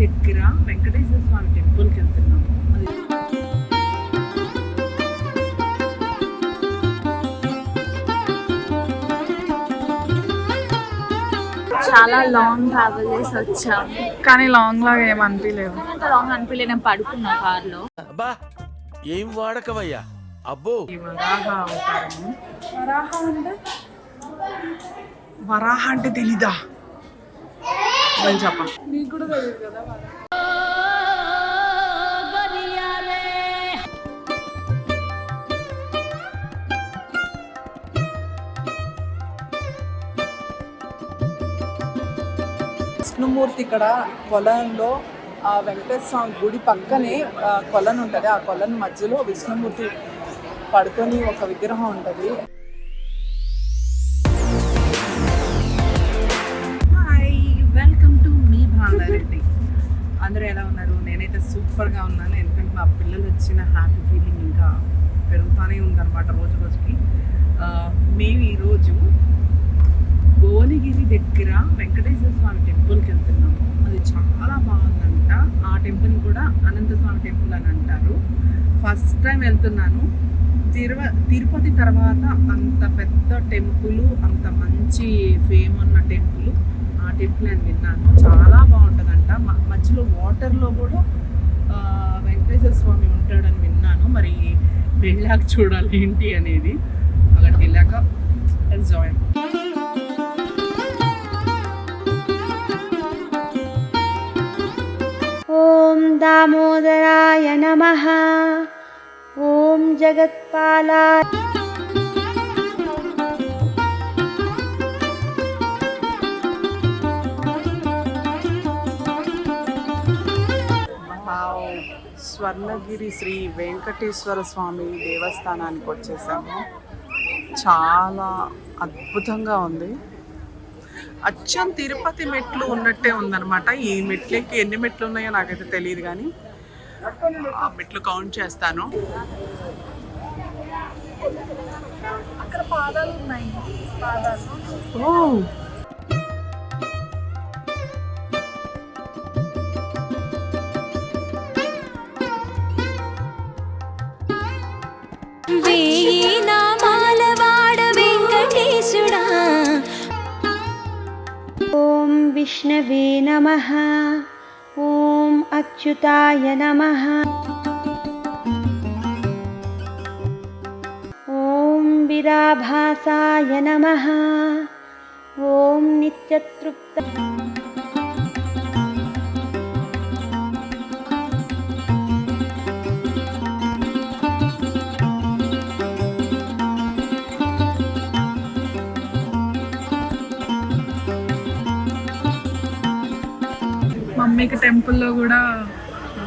దగ్గర వెంకటేశ్వర స్వామి టెంపుల్కి వెళ్తున్నాము. అది చాలా లాంగ్ ట్రావెల్ చేసి వచ్చాం. కానీ లాంగ్ లాగా ఏం అనిపించలేదు అంత లాంగ్ అనిపించలే నేను పడుకున్నా కార్లో. అబ్బా ఏం వాడకవయ్యా అబ్బో. వరాహ అవతారము. వరాహ అంటే? వరాహ అంటే తెలీదా? నేను చెప్పను నీకు కూడా తెలియదు కదా విష్ణుమూర్తి ఇక్కడ కొలంలో ఆ వెంకటేశ్వర స్వామి గుడి పక్కనే కొలను ఉంటుంది. ఆ కొలను మధ్యలో విష్ణుమూర్తి పడుకొని ఒక విగ్రహం ఉంటుంది. సూపర్గా ఉన్నాను. ఎందుకంటే మా పిల్లలు వచ్చిన హ్యాపీ ఫీలింగ్ ఇంకా పెరుగుతూనే ఉందన్నమాట రోజు రోజుకి. మేము ఈరోజు భువనగిరి దగ్గర వెంకటేశ్వర స్వామి టెంపుల్కి వెళ్తున్నాము. అది చాలా బాగుందంట. ఆ టెంపుల్ కూడా అనంత స్వామి టెంపుల్ అని అంటారు. ఫస్ట్ టైం వెళ్తున్నాను. తిరువ తిరుపతి తర్వాత అంత పెద్ద టెంపుల్ అంత మంచి ఫేమ్ ఉన్న టెంపుల్ ఆ టెంపుల్ అని విన్నాను. చాలా బాగుంటుందంట. మ- మధ్యలో వాటర్లో కూడా వెంకటేశ్వర స్వామి ఉంటాడని విన్నాను. మరి వెళ్ళాక చూడాలి ఏంటి అనేది అక్కడికి వెళ్ళాక ఎంజాయ్. ఓం దామోదరాయ నమ. ఓం జగత్పాలాయ స్వర్ణగిరి శ్రీ వెంకటేశ్వర స్వామి దేవస్థానానికి వచ్చేసాము. చాలా అద్భుతంగా ఉంది. అచ్చం తిరుపతి మెట్లు ఉన్నట్టే ఉందన్నమాట. ఈ మెట్లకి ఎన్ని మెట్లు ఉన్నాయో నాకైతే తెలియదు కానీ ఆ మెట్లు కౌంట్ చేస్తాను. అక్కడ పాదాలు ఉన్నాయి. పాదాలు ఓ! ॐ विष्णवे नमः। ॐ अच्युताय नमः। ॐ विराभासाय नमः। ॐ नित्यतृप्त మమ్మీకి టెంపుల్లో కూడా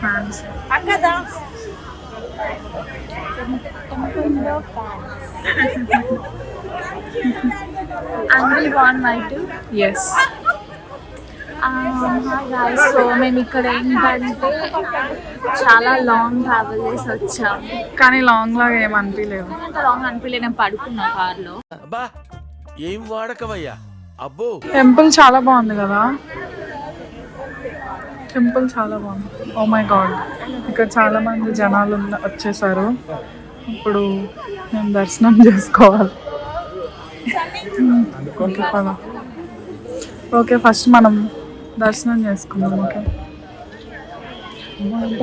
ఫ్యాన్స్. అంగిల్ వాన్ వైట్ ఎస్ సో మేము ఇక్కడ ఏంటంటే చాలా లాంగ్ ట్రావెల్ చేసి వచ్చాం. కానీ లాంగ్ లాగా ఏం అనిపించలేదు అంత లాంగ్ అనిపించలే నేను పడుకున్నా కార్లో. అబ్బా ఏం వాడకవయ్యా అబ్బో. టెంపుల్ చాలా బాగుంది కదా? టెంపుల్ చాలా బాగుంది. ఓ మై గాడ్ ఇక్కడ చాలా మంది జనాలు వచ్చేసారు. ఇప్పుడు మేము దర్శనం చేసుకోవాలి. ఓకే ఓకే ఫస్ట్ మనం దర్శనం చేసుకుందాం ఓకే.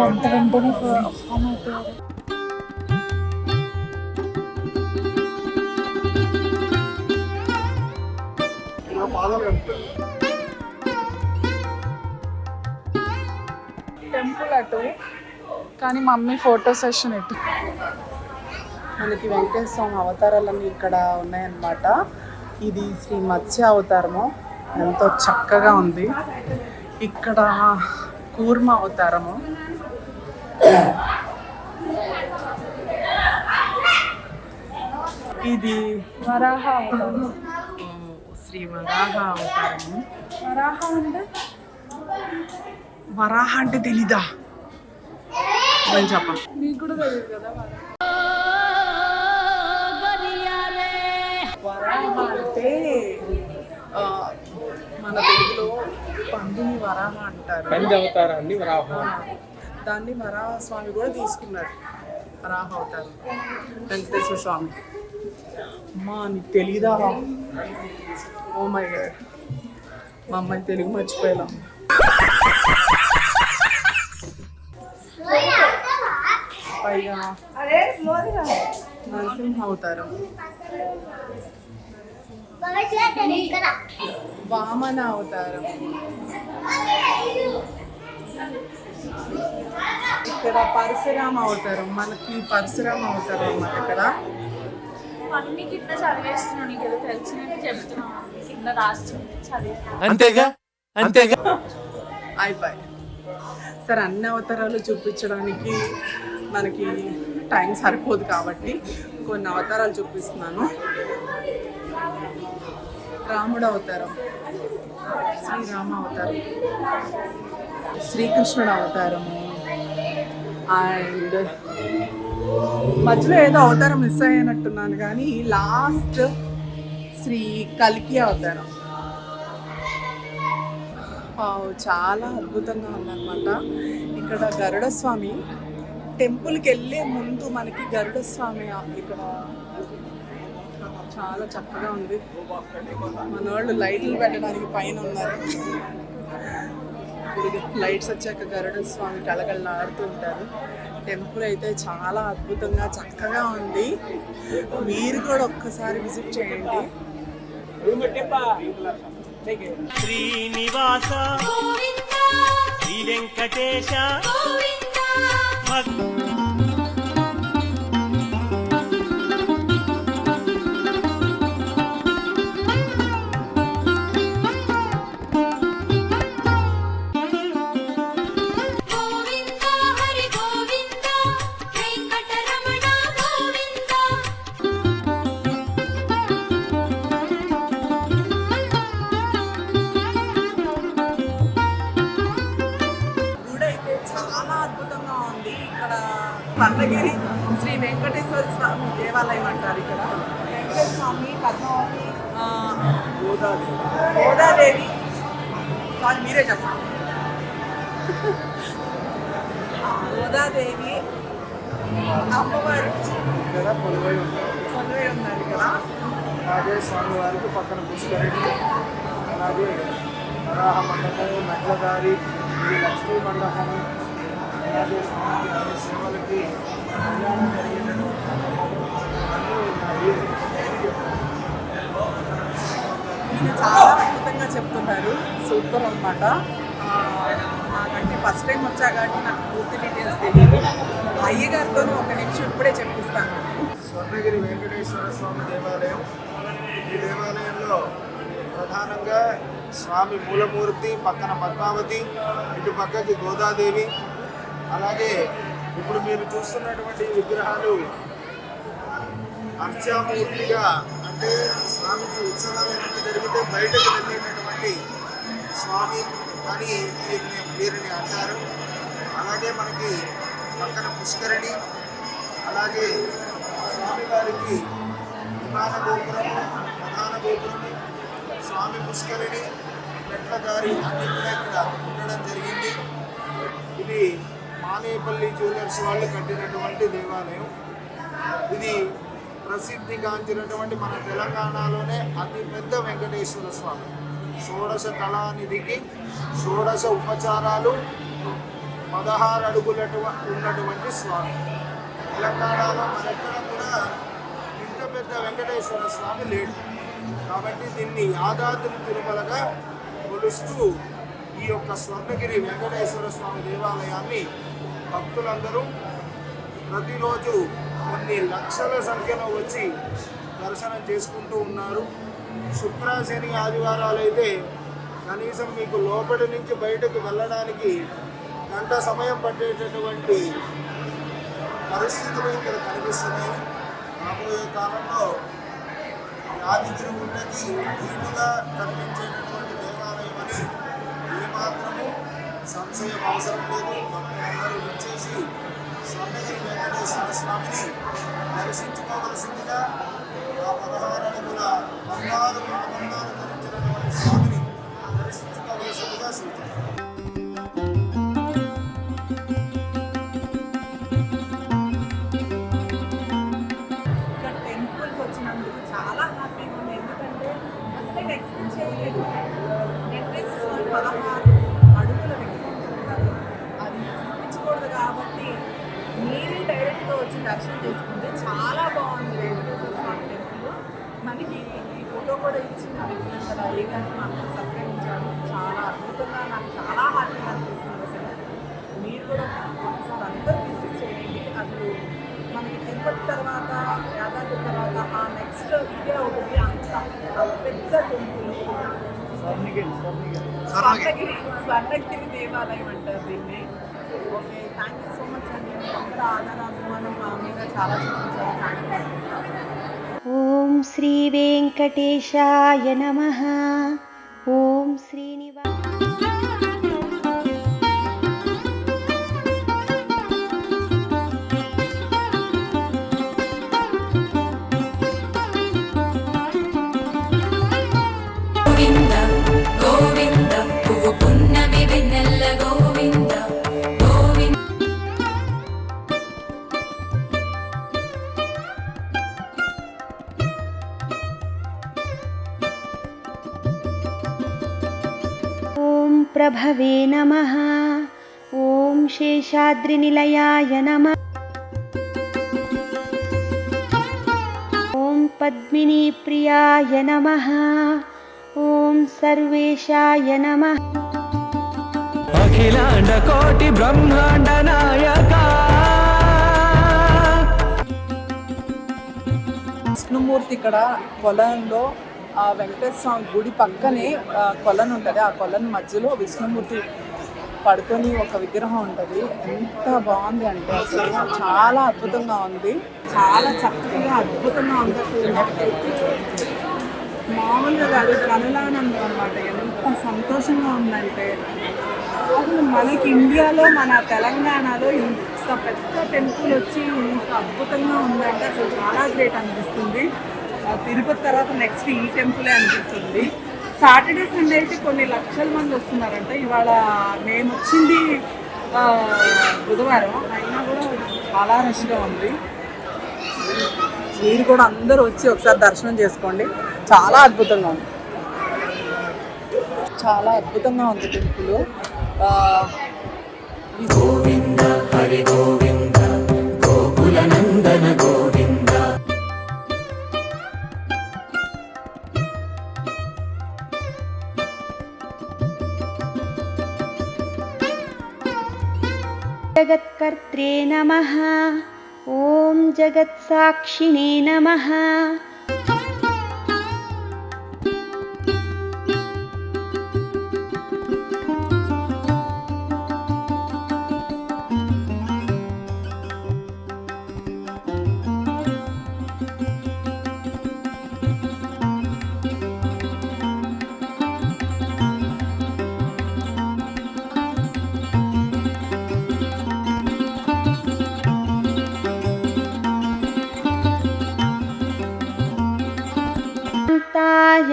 అంత వెంటనే టెంపుల్ అటు కానీ మమ్మీ ఫోటో సెషన్ ఇటు మనకి వెంకటేశ్వర స్వామి అవతారాలన్నీ ఇక్కడ ఉన్నాయన్నమాట. ఇది శ్రీ మత్స్య అవతారము. ఎంతో చక్కగా ఉంది. ఇక్కడ కూర్మ అవతారము. ఇది వరాహ అవతారం శ్రీ వరాహ అవతారము. వరాహ అంటే? వరాహ అంటే తెలీదా? నేను చెప్పను నీకు కూడా తెలియదు కదా వరాహ. అంటే మన తెలుగులో నందిని వరాహ అంటారు. పంది అవతారాన్ని వరాహం దాన్ని వరాహ స్వామి కూడా తీసుకున్నాడు వరాహ అవతారం. వెంకటేశ్వర స్వామి. అమ్మా నీకు తెలీదా? Oh my God. మా అమ్మాయి తెలుగు మర్చిపోయాం పైగా నరసింహ అవతారం వామన అవతారం ఇక్కడ పరశురామ అవతారం మనకి పరశురామ అవతారం అన్నమాట ఇక్కడ. అన్ని కింద చదివేస్తున్నాను నీకు ఏదో తెలిసినట్టు చెప్తున్నాను కింద రాస్తుంది చదివి అంతేగా? అంతేగా? అయిపోయి సరే అన్ని అవతారాలు చూపించడానికి మనకి టైం సరిపోదు కాబట్టి కొన్ని అవతారాలు చూపిస్తున్నాను. రాముడు అవతారం శ్రీరామ అవతారం శ్రీకృష్ణుడు అవతారము అండ్ మధ్యలో ఏదో అవతారం మిస్ అయ్యానట్టున్నాను కానీ లాస్ట్ శ్రీ కలికి అవతారం. చాలా అద్భుతంగా ఉందన్నమాట. ఇక్కడ గరుడ స్వామి టెంపుల్కి వెళ్ళే ముందు మనకి గరుడ స్వామి ఇక్కడ చాలా చక్కగా ఉంది. మన వాళ్ళు లైట్లు పెట్టడానికి పైన ఉన్నారు. లైట్స్ వచ్చాక గరుడ స్వామి కళకళలాడుతూ ఉంటారు. టెంపుల్ అయితే చాలా అద్భుతంగా చక్కగా ఉంది. మీరు కూడా ఒక్కసారి విజిట్ చేయండి. శ్రీనివాస శ్రీ వెంకటేశ గోవింద పండగిరి శ్రీ వెంకటేశ్వర స్వామి దేవాలయం అంటారు ఇక్కడ. వెంకటేశ్వర స్వామి పద్మావతి గోదాదేవి. సారీ మీరే చెప్పండి. గోదాదేవి అమ్మవారు. ఇక్కడ కొలువై ఉంటారు. చదివే ఉన్నారు ఇక్కడ. అలాగే స్వామివారికి పక్కన పుష్కరిణి అలాగే వరాహ మండపం మెట్లదారి ఇది లక్ష్మీ అన్ని సేవలకి చాలా అద్భుతంగా చెప్తున్నారు. సూపర్ అనమాట నాకంటే ఫస్ట్ టైం వచ్చా కాబట్టి నాకు పూర్తి డీటెయిల్స్ తెలియదు అయ్యగారితో ఒక నిమిషం ఇప్పుడే చెప్పిస్తాను. స్వర్ణగిరి వెంకటేశ్వర స్వామి దేవాలయం. ఈ దేవాలయంలో ప్రధానంగా స్వామి మూలమూర్తి పక్కన పద్మావతి ఇటు పక్కకి గోదాదేవి అలాగే ఇప్పుడు మీరు చూస్తున్నటువంటి విగ్రహాలు అర్చామూర్తిగా అంటే స్వామికి ఉత్సవాలు ఏమైనా జరిగితే బయటకు వెళ్ళేటటువంటి స్వామి అని వీరిని వీరిని అంటారు. అలాగే మనకి పక్కన పుష్కరిణి అలాగే స్వామివారికి విమాన గోపురము ప్రధాన గోపురము స్వామి పుష్కరిణి మెట్ల దారి అన్ని కూడా ఇక్కడ ఉండడం జరిగింది. ఇది మానేపల్లి జ్యువెలర్స్ వాళ్ళు కట్టినటువంటి దేవాలయం. ఇది ప్రసిద్ధిగాంచినటువంటి మన తెలంగాణలోనే అతిపెద్ద వెంకటేశ్వర స్వామి. షోడశ కళానిధికి షోడశ ఉపచారాలు పదహారు అడుగులటు ఉన్నటువంటి స్వామి. తెలంగాణలో మరెక్కడ కూడా ఇంత పెద్ద వెంకటేశ్వర స్వామి లేడు. కాబట్టి దీన్ని యాదాద్రి తిరుమలగా కొలుస్తూ ఈ యొక్క స్వర్ణగిరి వెంకటేశ్వర స్వామి దేవాలయాన్ని భక్తులందరూ ప్రతిరోజు కొన్ని లక్షల సంఖ్యలో వచ్చి దర్శనం చేసుకుంటూ ఉన్నారు. శుక్ర శని ఆదివారాలు అయితే కనీసం మీకు లోపలి నుంచి బయటకు వెళ్ళడానికి గంట సమయం పట్టేటటువంటి పరిస్థితులు ఇక్కడ కనిపిస్తున్నాయి. రాబోయే కాలంలో యాదగిరి ఉన్నది నీటుగా కనిపించేటటువంటి దేవాలయం అని ఏమాత్రం సంశయం అవసరం లేదు. భక్తులందరూ వచ్చేసి స్వర్ణగిరి వెంకటేశ్వర స్వామిని దర్శించుకోవలసిందిగా ఆ పదహారు అడుగుల కూడా ఇచ్చి మనకి ఇక్కడ ఏ గారికి అందరూ సత్కరించారు చాలా అద్భుతంగా నాకు చాలా హ్యాపీగా అనిపిస్తుంది అసలు. మీరు కూడా ఒకసారి అందరూ విజిట్ చేయండి. అసలు మనకి తిరుపతి తర్వాత యాదాద్రి తర్వాత ఆ నెక్స్ట్ ఇదే ఒకటి అంత పెద్ద టెంపుల్. స్వర్ణగిరి స్వర్ణగిరి. దేవాలయం అంటారు దీన్ని. Okay thank you so much అండి. అందరూ ఆధార అభిమానం మా మీద చాలా చూపించారు. థ్యాంక్ యూ ॐ श्रीवेङ्कटेशाय नमः। ॐ श्रीनिवा ॐ प्रभवे नमः ॐ शेषाद्रिनिलयाय नमः ॐ पद्मिनीप्रियाय नमः ॐ सर्वेशाय नमः అఖిలాండ కోటి బ్రహ్మాండ నాయక విష్ణుమూర్తి ఇక్కడ కొలంలో ఆ వెంకటేశ్వర స్వామి గుడి పక్కనే కొలను ఉంటుంది. ఆ కొలను మధ్యలో విష్ణుమూర్తి పడుకొని ఒక విగ్రహం ఉంటుంది. ఎంత బాగుంది అంటే అసలు చాలా అద్భుతంగా ఉంది. చాలా చక్కగా అద్భుతంగా ఉంది అసలు. మామూలుగా కాదు కనులానందం అనమాట ఎంత సంతోషంగా ఉందంటే అసలు మనకి ఇండియాలో మన తెలంగాణలో ఇంత పెద్ద టెంపుల్ వచ్చి ఇంత అద్భుతంగా ఉందంటే అసలు చాలా గ్రేట్ అనిపిస్తుంది. తిరుపతి తర్వాత నెక్స్ట్ ఈ టెంపులే అనిపిస్తుంది. సాటర్డే సండే అయితే కొన్ని లక్షల మంది వస్తున్నారంట. ఇవాళ మేము వచ్చింది బుధవారం. అయినా కూడా చాలా రష్గా ఉంది. మీరు కూడా అందరూ వచ్చి ఒకసారి దర్శనం చేసుకోండి. చాలా అద్భుతంగా ఉంది. చాలా అద్భుతంగా ఉంది టెంపుల్ जगत्कर्त्रे नमः। ॐ जगत्साक्षिणे नमः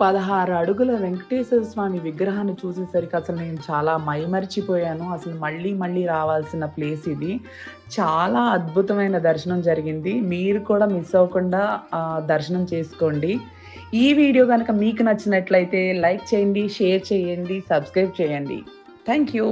పదహారు అడుగుల వెంకటేశ్వర స్వామి విగ్రహాన్ని చూసేసరికి అసలు నేను చాలా మైమరిచిపోయాను. అసలు మళ్ళీ మళ్ళీ రావాల్సిన ప్లేస్ ఇది. చాలా అద్భుతమైన దర్శనం జరిగింది. మీరు కూడా మిస్ అవ్వకుండా దర్శనం చేసుకోండి. ఈ వీడియో కనుక మీకు నచ్చినట్లయితే లైక్ చేయండి షేర్ చేయండి సబ్స్క్రైబ్ చేయండి. Thank you.